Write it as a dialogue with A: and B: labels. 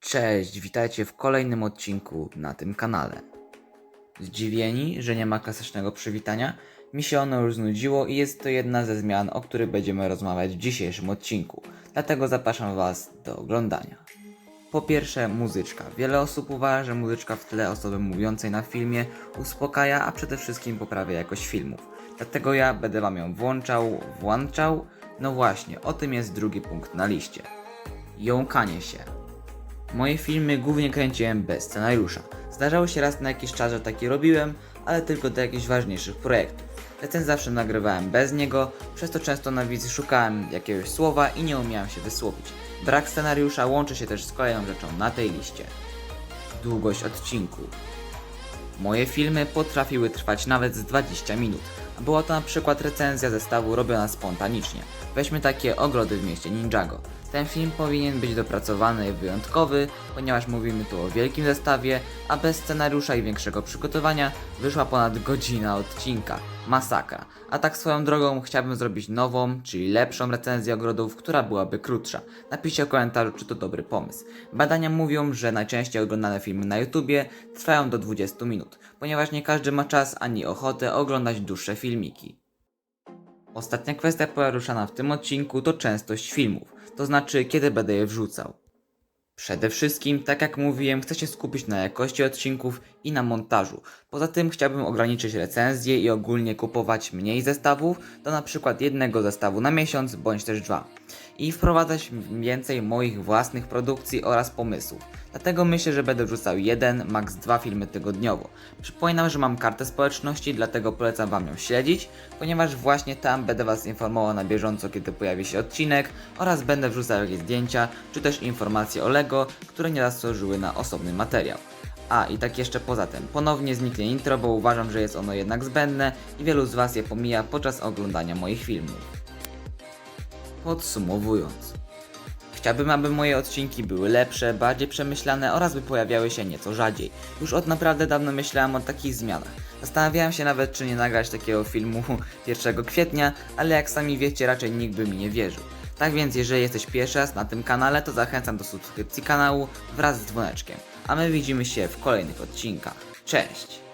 A: Cześć, witajcie w kolejnym odcinku na tym kanale. Zdziwieni, że nie ma klasycznego przywitania? Mi się ono już znudziło i jest to jedna ze zmian, o których będziemy rozmawiać w dzisiejszym odcinku. Dlatego zapraszam Was do oglądania. Po pierwsze, muzyczka. Wiele osób uważa, że muzyczka w tle osoby mówiącej na filmie uspokaja, a przede wszystkim poprawia jakość filmów. Dlatego ja będę Wam ją włączał, włączał. No właśnie, o tym jest drugi punkt na liście. Jąkanie się. Moje filmy głównie kręciłem bez scenariusza. Zdarzało się raz na jakiś czas, że takie robiłem, ale tylko do jakichś ważniejszych projektów. Ten zawsze nagrywałem bez niego, przez to często na wizji szukałem jakiegoś słowa i nie umiałem się wysłowić. Brak scenariusza łączy się też z kolejną rzeczą na tej liście. Długość odcinku. Moje filmy potrafiły trwać nawet z 20 minut. a Była to na przykład recenzja zestawu robiona spontanicznie. Weźmy takie ogrody w mieście Ninjago. Ten film powinien być dopracowany i wyjątkowy, ponieważ mówimy tu o wielkim zestawie, a bez scenariusza i większego przygotowania wyszła ponad godzina odcinka. Masakra. A tak swoją drogą chciałbym zrobić nową, czyli lepszą recenzję ogrodów, która byłaby krótsza. Napiszcie w komentarzu, czy to dobry pomysł. Badania mówią, że najczęściej oglądane filmy na YouTubie trwają do 20 minut, ponieważ nie każdy ma czas ani ochotę oglądać dłuższe filmiki. Ostatnia kwestia poruszana w tym odcinku to częstość filmów, to znaczy kiedy będę je wrzucał. Przede wszystkim, tak jak mówiłem, chcę się skupić na jakości odcinków i na montażu. Poza tym chciałbym ograniczyć recenzje i ogólnie kupować mniej zestawów, do na przykład jednego zestawu na miesiąc bądź też dwa. I wprowadzać więcej moich własnych produkcji oraz pomysłów. Dlatego myślę, że będę wrzucał jeden, maks dwa filmy tygodniowo. Przypominam, że mam kartę społeczności, dlatego polecam Wam ją śledzić, ponieważ właśnie tam będę Was informował na bieżąco, kiedy pojawi się odcinek oraz będę wrzucał jakieś zdjęcia, czy też informacje o LEGO, które nie zasłużyły na osobny materiał. A i tak jeszcze poza tym, ponownie zniknie intro, bo uważam, że jest ono jednak zbędne i wielu z Was je pomija podczas oglądania moich filmów. Podsumowując, Chciałbym, aby moje odcinki były lepsze, bardziej przemyślane oraz by pojawiały się nieco rzadziej. Już od naprawdę dawno myślałem o takich zmianach. Zastanawiałem się nawet, czy nie nagrać takiego filmu 1 kwietnia, ale jak sami wiecie, raczej nikt by mi nie wierzył. Tak więc, jeżeli jesteś pierwszy raz na tym kanale, to zachęcam do subskrypcji kanału wraz z dzwoneczkiem. A my widzimy się w kolejnych odcinkach. Cześć!